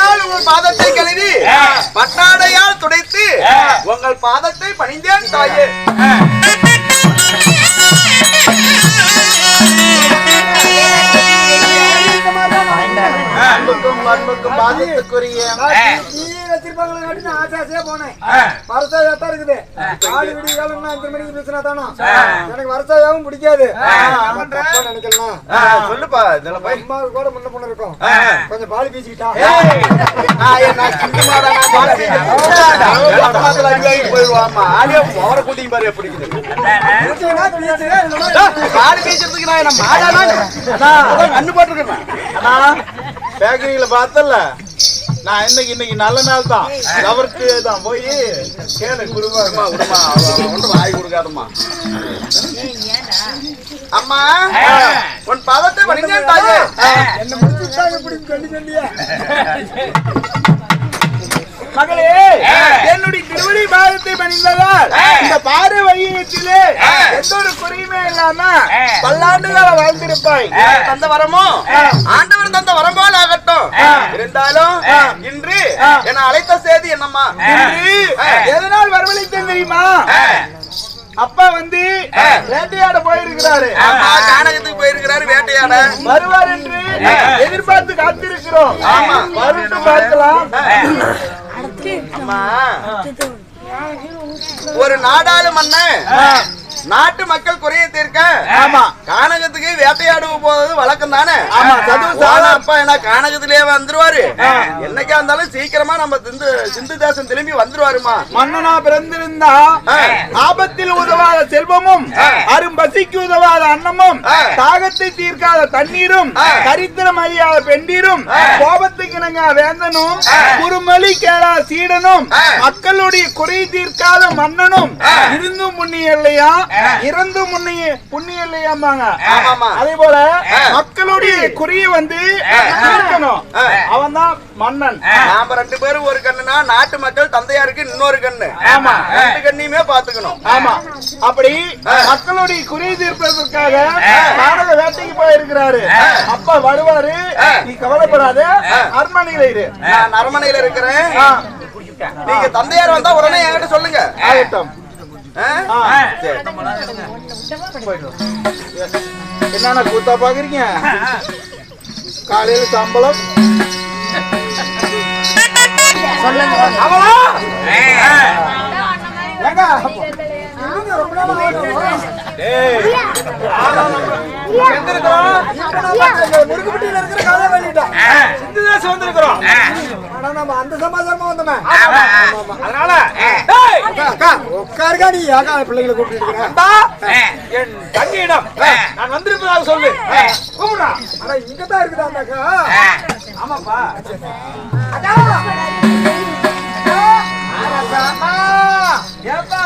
பன்னீரால் உங்கள் பாதத்தை கழுவி பட்டாடையால் துடைத்து உங்கள் பாதத்தை பணிந்தேன் தாயே அன்புக்கும் அன்புக்கும் பாதத்துக்குரிய வருஷம் பிடிக்காது. பண்ற? நினைக்கலாம் ஆ, சொல்லுப்பா இதுல போய் அம்மா கூட முன்ன பொண்ணு இருக்கும். கொஞ்சம் பால் பீச்சிக்கிட்டா நான் நான் போயிடுவாம்மா. ஆளே அவரை கூட்டிங்க பாரு எப்படி இருக்குது. பால் பீச்சறதுக்கு நான் என்ன மாடானா கண்ணு போட்டுருக்கேன். பேக்கரியில பார்த்தல நான் இன்னைக்கு இன்னைக்கு நல்ல நாள் தான் அவருக்கு தான் போய் கேளு குருமா விடுமா ஒன்றும் வாங்கி கொடுக்காதம்மா. அம்மா உன் பதத்தை வணிகன் தாயே. என்ன முடிச்சுட்டாங்க இப்படி சொல்லியே? மகளே என்னுடைய திருவடி பாதத்தை பணிந்ததால் இந்த பாறை வையத்திலே எந்த ஒரு குறையுமே இல்லாம பல்லாண்டுகள வாழ்ந்திருப்பாய். தந்த வரமோ? ஆண்டவர் தந்த வரம் போல ஆகட்டும் இருந்தாலும் இன்று என அழைத்த செய்தி என்னம்மா? எதனால் வரவழைத்தேன் தெரியுமா? அப்பா வந்து வேட்டையாட போயிருக்கிறாரு. கானகத்துக்கு போயிருக்கிறாரு வேட்டையாட. வருவார் என்று எதிர்பார்த்து காத்திருக்கிறோம். ஆமா. வருட்டு பார்க்கலாம். அம்மா ஒரு நாடாளு மன்னன் நாட்டு மக்கள் குறைய தீர்க்க ஆமா. கானகத்துக்கு வேட்டையாடுவ போவது வழக்கம் தானே? ஆமா. அப்பா என்ன கானகத்திலே வந்துருவாரு? என்னைக்கா இருந்தாலும் சீக்கிரமா நம்ம சிந்து சிந்து தேசம் திரும்பி வந்துருவாருமா? மன்னனா பிறந்திருந்தா ஆபத்தில் உதவாத செல்வமும் அரும்பசிக்கு உதவாத அன்னமும் தாகத்தை தீர்க்காத தண்ணீரும் கரித்திரம் அறியாத பெண்டீரும் கோபத்துக்கு இணங்க வேந்தனும் குறுமொழி கேளா சீடனும் மக்களுடைய குறை தீர்க்காத மன்னனும் இருந்தும் புண்ணியம் இல்லையா இறந்தும் புண்ணிய புண்ணியம் இல்லையாம்பாங்க அதே போல மக்களுடைய குறிய வந்து தீர்க்கணும். அவன் தான் மன்னன். நாம ரெண்டு பேரும் ஒரு கண்ணுனா நாட்டு மக்கள் தந்தையாருக்கு இன்னொரு கண்ணு. ஆமா. ரெண்டு கண்ணையுமே பாத்துக்கணும் ஆமா. அப்படி மக்களுடைய குறை தீர்ப்பதற்காக பாரத வேட்டைக்கு போயிருக்கிறாரு. அப்பா வருவாரு. நீ கவலைப்படாத. அரண்மனையில இரு. நான் அரண்மனையில இருக்கிறேன். நீங்க தந்தையார் வந்தா உடனே என்கிட்ட சொல்லுங்க. ஆகட்டும். என்னென்ன கூத்தா பாக்குறீங்க? காலையில சம்பளம். அவளா? முருகுப்பட்டியில இருக்கிற கதை வெளியிட்டோம். சிந்து தேசம் வந்திருக்கிறோம் ஆனா நம்ம அந்த சமாச்சாரமா வந்தோமே. அதனால அக்கா, உட்காருக்கா நீ ஏக்கா பிள்ளைகளை கூப்பிட்டு என் தங்கையிடம் நான் வந்திருப்பதாக சொல்லு கூப்பிடுறா ஆனா இங்கதான் இருக்குதா அக்கா? ஆமாப்பா ஏப்பா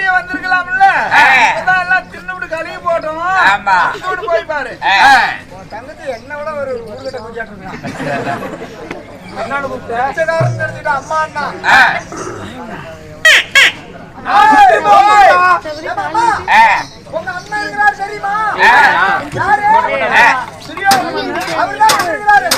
முன்னாடியே வந்திருக்கலாம்ல. எல்லாம் தின்னுபிட்டு கழுவி போட்டோம். அத்தோடு போய் பாரு. உன் தங்கச்சி என்னை விட ஒரு உருகிட்ட கொஞ்சம். என்னன்னு கூப்பிட்ட அம்மா அண்ணா. உங்க இருக்கிறாரு தெரியுமா? யாரு? சரியா? அவர்தான் இருக்கிறாரு.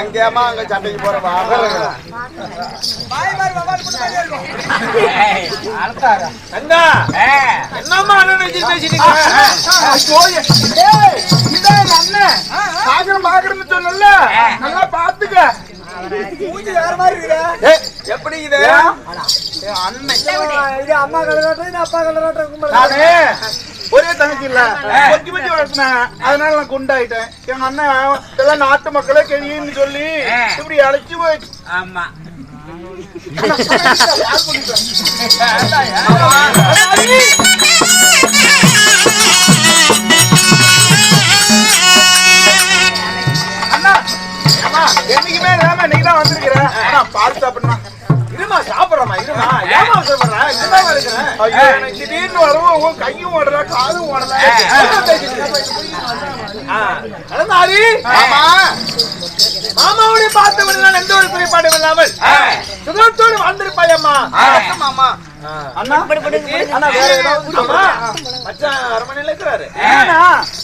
அங்கேயாமா அங்க சண்டைக்கு போற என்னம்மா அண்ணன் அண்ணன் பாக்குறேன்னு சொன்னல நல்லா பாத்துக்க. மூஞ்சி வேற மாதிரி இருக்கிற. ஏய், எப்படி இது? இது அம்மா கலராட்டம் அப்பா கலராட்டம் தங்கச்சி இல்ல கொஞ்சம் கொஞ்சம் வளர்த்தினேன் அதனால நான் குண்டாயிட்டேன். எங்க அண்ணன் இதெல்லாம் நாட்டு மக்களே கெழின்னு சொல்லி இப்படி அழைச்சு போயிடுச்சு ஆமா. என்னைக்குமே இல்லாம நீ தான் வந்திருக்கிற. ஆனா பார்த்து அப்படின்னா திடீர்னு வரவும் கையும் ஓடல காலும் ஓடல. மாமாவுடைய பார்த்தவன் நான் எந்த ஒரு குறைபாடும் இல்லாமல் மாமா. வேற ஏதாவது அம்மா மச்சான் அரண்மனையில இருக்கிறாரு.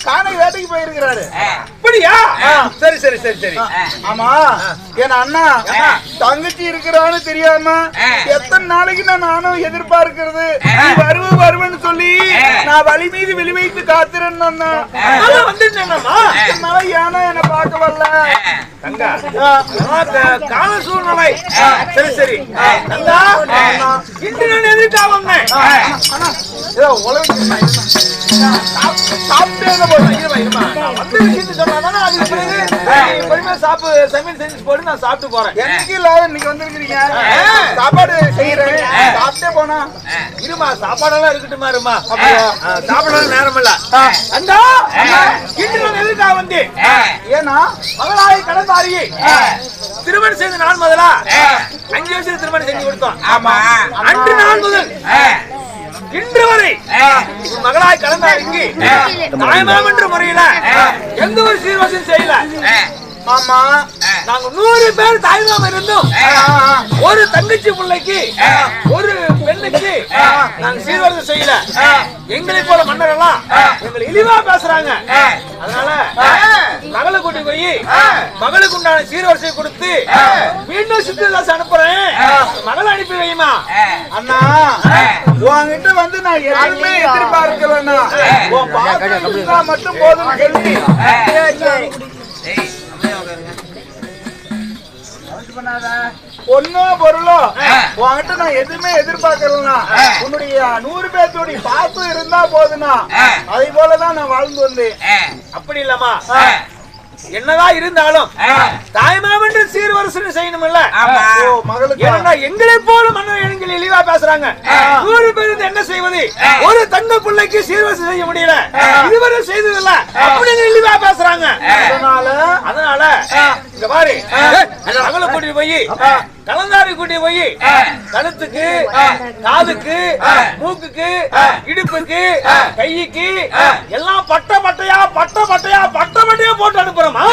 காணை வேட்டைக்கு போயிருக்கிறாரு. அப்படியா சரி சரி சரி சரி. ஆமா. என் அண்ணா தங்கச்சி இருக்கிறான்னு தெரியாம எத்தனை நாளைக்கு நான் நானும் எதிர்பார்க்கிறது? வருவ வருவன்னு சொல்லி நான் வழி மீது வெளி வைத்து அதான் வந்துட்டேனம்மா என்னால ஏன்னா என்ன பார்க்க வரல. கால சூழ்நிலை. சரி சரி. தங்கா இன்று நான் எதுக்காக வந்தேன் அண்ணா ஏதோ உலகம் சாப்பிட்டே போதும் இருமா இருமா நான் வந்து விஷயத்தை சொன்னாதானே அதுக்கு பிறகு நீ பொறுமையா சாப்பு சமையல் செஞ்சு போட்டு நான் சாப்பிட்டு போறேன். என்னைக்கு இல்லாத இன்னைக்கு வந்திருக்கிறீங்க? சாப்பாடு செய்யறேன். சாப்பிட்டே போனா? இருமா சாப்பாடெல்லாம் இருக்கட்டுமா இருமா? சாப்பிட நேரம் இல்ல நான் எதுக்காக வந்தேன் ஏன்னா மகளாய் கடந்தாரியை திருமணம் செய்த நாள் முதலா? அஞ்சு வருஷம் திருமணம் செஞ்சு கொடுத்தோம். ஆமா. அன்று நாள் முதல். இன்று வரை மகளாய் கடந்தாரிக்கு தாய்மாம் என்ற முறையில எந்த ஒரு சீர்வசம் செய்யல. மாமா நாங்க நூறு பேர் தாய்மாம இருந்தோம். ஒரு தங்கச்சி பிள்ளைக்கு ஒரு பெண்ணுக்கு நாங்க சீர்வரிசை செய்யல. எங்களை போல மன்னர் எல்லாம் எங்களை இழிவா பேசுறாங்க. அதனால மகளை கூட்டி போய் மகளுக்கு உண்டான சீர்வரிசை கொடுத்து மீண்டும் சித்ததாஸ் அனுப்புறேன். மகளை அனுப்பி வைமா அண்ணா உன்கிட்ட வந்து நான் எதுவுமே இருந்தா மட்டும் போதும் சொல்லி பொண்ணோ பொருளோ? உன்கிட்ட நான் எதுவுமே எதிர்பார்க்கலண்ணா. உன்னுடைய நூறு பேர்த்தோடைய பாசம் இருந்தா போதுண்ணா. அதே போலதான் நான் வாழ்ந்து வந்தேன். அப்படி இல்லம்மா. என்னதான் இருந்தாலும் தாய்மாமன்ற சீர்வரிசை செய்யணும்ல ஓ மகளுக்கு? எங்களை போல மன்னர் எங்கள் இழிவா பேசுறாங்க. நூறு பேர் இருந்து என்ன செய்வது? ஒரு தங்க பிள்ளைக்கு சீர்வரிசை செய்ய முடியல. இதுவரை செய்ததில்ல. அப்படின்னு இழிவா பேசுறாங்க. அதனால? அதனால இங்க பாரு. அந்த மகளை கூட்டிட்டு போய். கலந்தாரி கூட்டி போய் கழுத்துக்கு காதுக்கு மூக்குக்கு இடுப்புக்கு கைக்கு எல்லாம் பட்ட பட்டையா பட்ட பட்டையா பட்ட பட்டையா போட்டு அனுப்புறோமா?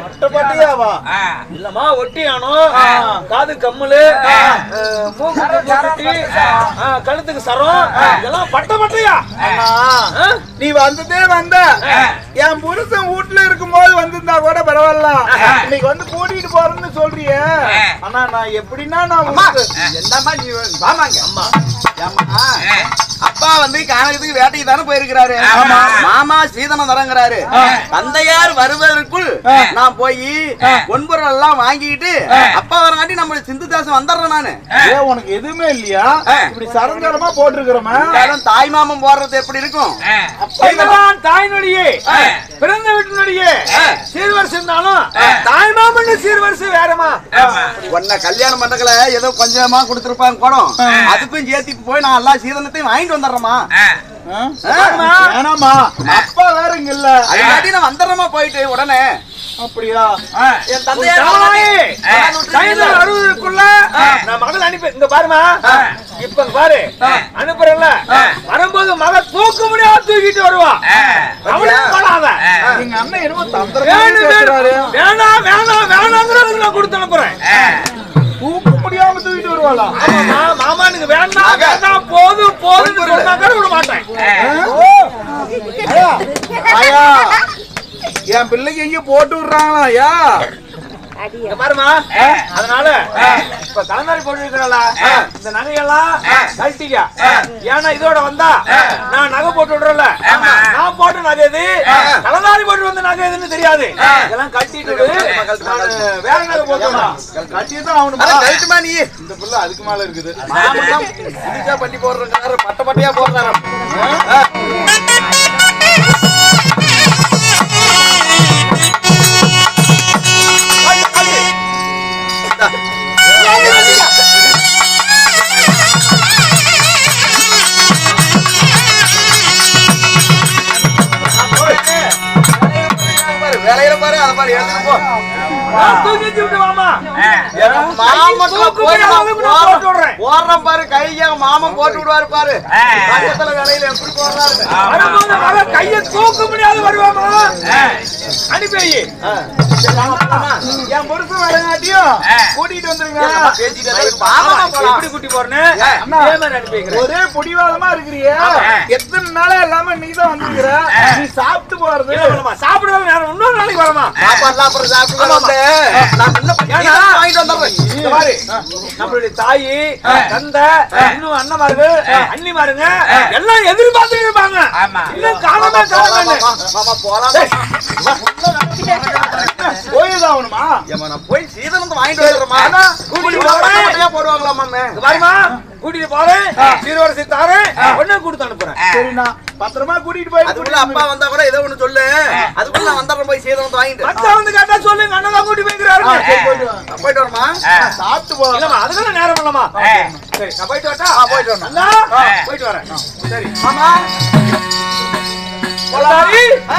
பட்டப்பட்டியாவா இல்லம்மா ஒட்டியானோ? காது கம்முலு அஹ், கழுத்துக்கு சரம் இதெல்லாம் பட்ட பட்டையா? நீ வந்ததே வந்த. என் புருஷன் வீட்டுல இருக்கும்போது வந்திருந்தா கூட பரவாயில்ல. இன்னைக்கு வந்து கூட்டிட்டு போறேன்னு சொல்றியே. ஆனா நான் எப்படின்னா நான் என்னம்மா நீ வாமாங்க. அம்மா! அப்பா வந்து கானகத்துக்கு வேட்டைக்கு தானே போயிருக்கிறாரு. மாமா சீதனம் தரங்கிறாரு தந்தையார் வருவதற்குள் நான் போய் பொன்பொருள் எல்லாம் வாங்கிட்டு அப்பா வரங்காட்டி நம்ம சிந்து தேசம் வந்துடுறேன் நானு. ஏன் உனக்கு எதுவுமே இல்லையா? இப்படி சரஞ்சரமா போட்டிருக்கிறோமா? தாய் மாமன் போடுறது எப்படி இருக்கும்? இதுதான் தாயினுடைய பிறந்த வீட்டினுடைய. சீர்வரிசை இருந்தாலும் தாய் மாமன் சீர்வரிசை வேறமா உன்னை கல்யாணம் பண்றதுல ஏதோ கொஞ்சமா கொடுத்துருப்பாங்க குடம். அதுக்கும் சேர்த்து போய் நான் எல்லா சீதனத்தையும் வாங்கிட்டு வந்துடுறேமா வேணாமா அப்பா வேற இங்க இல்ல. அதுக்காட்டி நான் வந்துடுறேமா போயிட்டு உடனே. அப்படியா? என் தந்தையார் வருவதற்குள்ள நான் மகள் அனுப்பி இங்க பாருமா இப்ப பாரு. அனுப்புறல வரும்போது மக தூக்க முடியாம தூக்கிட்டு வருவா. எங்க அண்ணன் என்னமோ தந்திரமா வேணும், வேணும். நான் கொடுத்து அனுப்புறேன். தூக்க முடியாம தூக்கிட்டு வருவாளா? ஆமாம்மா, மாமானுக்கு வேண்டாம் வேண்டாம் போதும் போதும் விட மாட்டேன். என் பிள்ளைக்கு எங்க போட்டு விடுறாங்களா ஐயா? பாருமா. அதனால இப்ப தலைமாரி போட்டுருக்கிறல இந்த நகையெல்லாம் கழட்டிக்க. ஏன்னா இதோட வந்தா நான் நகை போட்டு விடுறல நான் போட்ட நகை எது? போட்டு வந்த நகை எதுன்னு தெரியாது. இதெல்லாம் கட்டிட்டு வேற நகை போட்டு விடுறேன். கட்டிதான் ஆகணுமா அட, கழட்டுமா நீ? இந்த பிள்ளை அதுக்கு மேல இருக்குது. புதுசா பண்ணி போடுறாரு பட்ட பட்டையா போடுறாரு வேலையில பாரு அதை பாரு எடுத்துட்டு போ. தூக்கி விட்டு. போடுறேன் பாரு கைய மாமன் போட்டு விடுவாரு பாரு. பக்கத்துல வேலையில எப்படி போடுறாரு கையை தூக்க முடியாது வருவாமா? அனுப்பி. என் புருஷன் வரங்காட்டியும் கூட்டிட்டு வந்துருங்க. எப்படி குட்டி போறேன்னு ஒரே புடிவாதமா இருக்கிறிய. எத்தனை நாளா இல்லாம நீ தான் வந்துருக்கிற நீ சாப்பிட்டு போறது. சாப்பிடுறது நேரம் இன்னொரு நாளைக்கு வரமா சாப்பாடுலாம் அப்புறம் சாப்பிட்டு நம்மளுடைய தாயி தந்தை இன்னும் அண்ணமார்கள் அண்ணிமாருங்க எல்லாம் எதிர்பார்த்து இருப்பாங்க. இன்னும் காலமே காலமே போலாம். ஆகணுமா? ஏம்மா, நான் போய் சீதனத்தை வாங்கிட்டு வந்துடுறேம்மா. கூலி போறேன். பட்ட பட்டையா போடுவாங்களா மாமே பாருமா கூட்டிட்டு போறேன் சீர்வரிசை தாரேன் உடனே கொடுத்து அனுப்புறேன். சரிண்ணா. பத்திரமா கூட்டிட்டு போய் அதுக்குள்ள அப்பா வந்தா கூட ஏதோ ஒண்ணு சொல்லு. அதுக்குள்ள நான் வந்துடுறேன் போய் சீதனத்தை வாங்கிட்டு. மச்சான் வந்து கேட்டா சொல்லுங்க. அண்ணன் தான் கூட்டி போய்க்கிறாரு போயிட்டு வரமா சாப்பிட்டு போ இல்லம்மா அதுக்கெல்லாம் நேரம் இல்லம்மா. சரி. நான் போயிட்டு வரட்டா? போயிட்டு வரணும் அண்ணா போயிட்டு வரேன். சரி. மாமா பொல்லாரி ஆ,